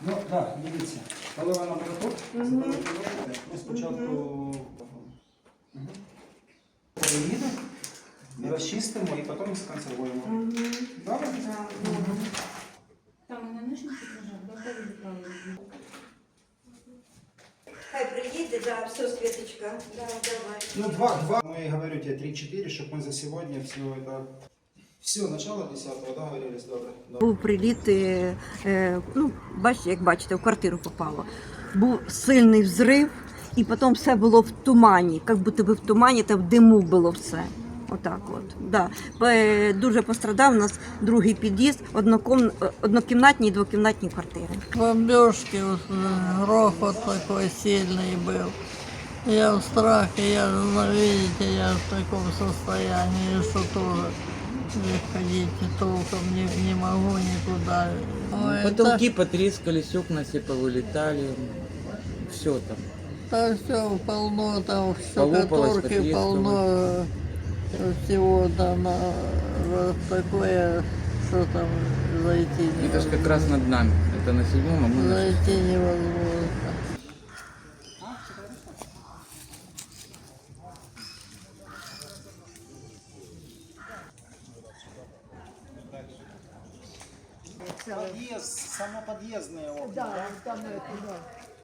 Ну так, дивіться. Коли вона буде тут, Мгм. ми спочатку поїдемо, розчистимо і потім сконсервуємо. Мгм. Добре? Да, добре. Там і на нижніх етажах, до того відправили. Хай приїде, да, все, Светочка. Да, давай. Ну, два, два. Мы говорю тебе 3-4, чтобы мы за сегодня все это... Все, начало 10-го, договорились, добре. добре. Був приліт, е, е, ну, бачите, як бачите, в квартиру попало. Був сильний взрив, і потім все було в тумані, як будто би в тумані та в диму було все. Отак от. Да. Е, Дуже пострадав у нас другий під'їзд, одноком... однокімнатні і двокімнатні квартири. Бомбежки, вот, э, грохот такой сильный был. Я в страхе, я, ну, видите, я в таком состоянии, что тоже э, ходить толком не, не могу никуда. Ой, Потолки потрескались, окна все повылетали. Все там. Там все полно, там Полопалось штукатурки, подъезд, полно э, всего там а, вот такое, что там зайти Это же невозможно. как раз над нами. Это на седьмом, а мы на Зайти невозможно. Подъезд, самоподъездные окна. Да, там это, да.